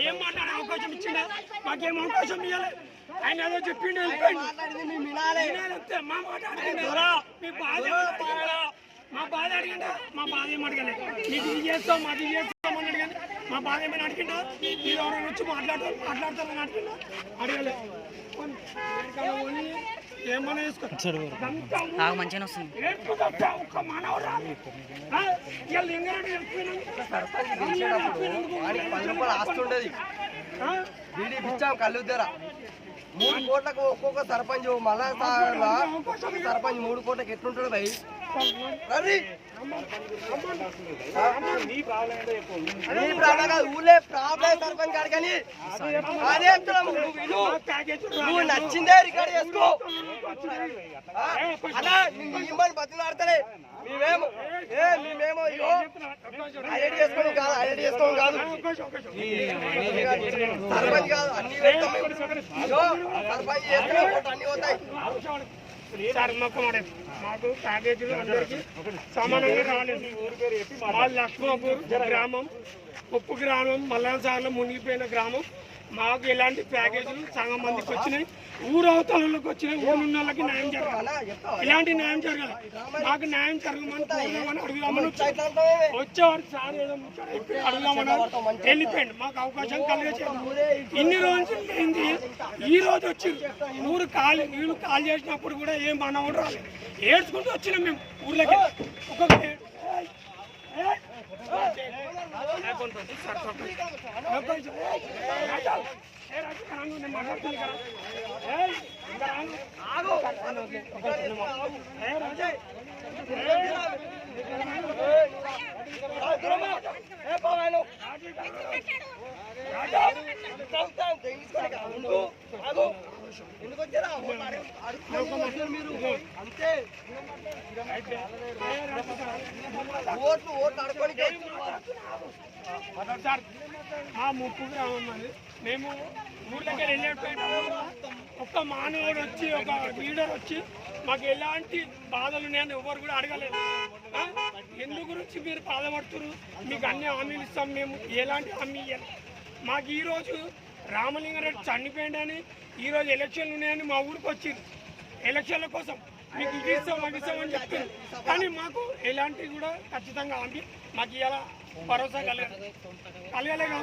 ఏం మాట్లాడే అవకాశం ఇచ్చిండా? మాకేం అవకాశం ఇవ్వలే ఆయన ఏదో చెప్పిండు అంతే. మా మాట మీ బాధ? మా బాధ అడిగిండా? మా బాధ ఏం అడగలే. నీకు ఇది చేస్తాం మాది చేస్తాం అని అడిగాను మా బాధ ఏమైనా అడిగిండా? మీరు ఎవరైనా వచ్చి మాట్లాడతారు మాట్లాడతారని అడిగిందా అడగలే. నాకు మంచిగానే వస్తుంది. పది రూపాయలు ఆస్తి ఉండేది. ఆ? బీడీ ఇచ్చాం కళ్ళు మూడు కోట్లకు ఒక్కొక్క సర్పంచ్ మళ్ళా సర్పంచ్ మూడు కోట్లకి ఎట్లుంటాడు భయ్? నీ ప్రాబ్లం కాదు ఊళ్ళే ప్రాబ్లం సర్పంచ్ కాదు కానీ అదే నువ్వు నచ్చిందే రికార్డ్ చేసుకో? అలా ఇమ్మని బతులు ఆడతారే మేమేమో ఏ మేమేమో చేసుకోవడం కాదు చేసుకోవడం కాదు. సర్పంచ్ కాదు అన్ని సర్పంచ్ చేస్తే అన్ని పోతాయి. సార్ మాకు మాకు ప్యాకేజీలు అందరికీ సమానంగా రాలేదు. మా లక్ష్మాపూర్ గ్రామం ఉప్పు గ్రామం మల్లాసార్లు మునిగిపోయిన గ్రామం. మాకు ఎలాంటి ప్యాకేజీలు సగం మందికి వచ్చినాయి. ఊరు అవతలలోకి వచ్చినాయి. ఊరున్న వాళ్ళకి న్యాయం జరగాలి. ఇలాంటి న్యాయం జరగాలి. మాకు న్యాయం జరగమని కోరుదామని అడుగుదామని వచ్చాం. వచ్చేవారు సార్ ఏదో వెళ్ళిపోయింది మాకు అవకాశం కలిగేది ఇన్ని రోజులు ఏంది? ఈ రోజు వచ్చి ఊరు కాల్ వీళ్ళు కాల్ చేసినప్పుడు కూడా ఏం మనవడు రాలేదు. ఏడ్చుకుంటూ వచ్చినాం మేము ఊర్లోకి. ఒక్కొక్క ఏడు. ఏయ్, ఏయ్. లేకుంటుంది సార్ తప్పదు. లేకుంటుంది. ఏయ్, రాజా. ఏయ్, రాజా, ఇక్కడ ఆగు, నేను మాట్లాడుతున్నా ఇక్కడ. ఏయ్, ఇక్కడ ఆగు. ఎందుకు అంతే. ఓట్లు ఓట్లు మేము ఊర్లోకి వెళ్ళేటప్పుడు ఒక్క మానవుడు వచ్చి ఒక లీడర్ వచ్చి మాకు ఎలాంటి బాధలు ఉన్నాయని ఎవరు కూడా అడగలేదు. ఆ? ఎందు గురించి మీరు బాధపడుతున్నారు? మీకు అన్ని హామీలు ఇస్తాం మేము. ఎలాంటి హామీ ఇవ్వాలి మాకు ఈరోజు రామలింగారెడ్డి చనిపోయిందని ఈరోజు ఎలక్షన్లు ఉన్నాయని మా ఊరికి వచ్చింది. ఎలక్షన్ల కోసం మీకు ఇది ఇస్తాం అది ఇస్తాం అని చెప్తున్నారు. కానీ మాకు ఎలాంటివి కూడా ఖచ్చితంగా హామీ మాకు ఇలా భరోసా కలగదు కలగలే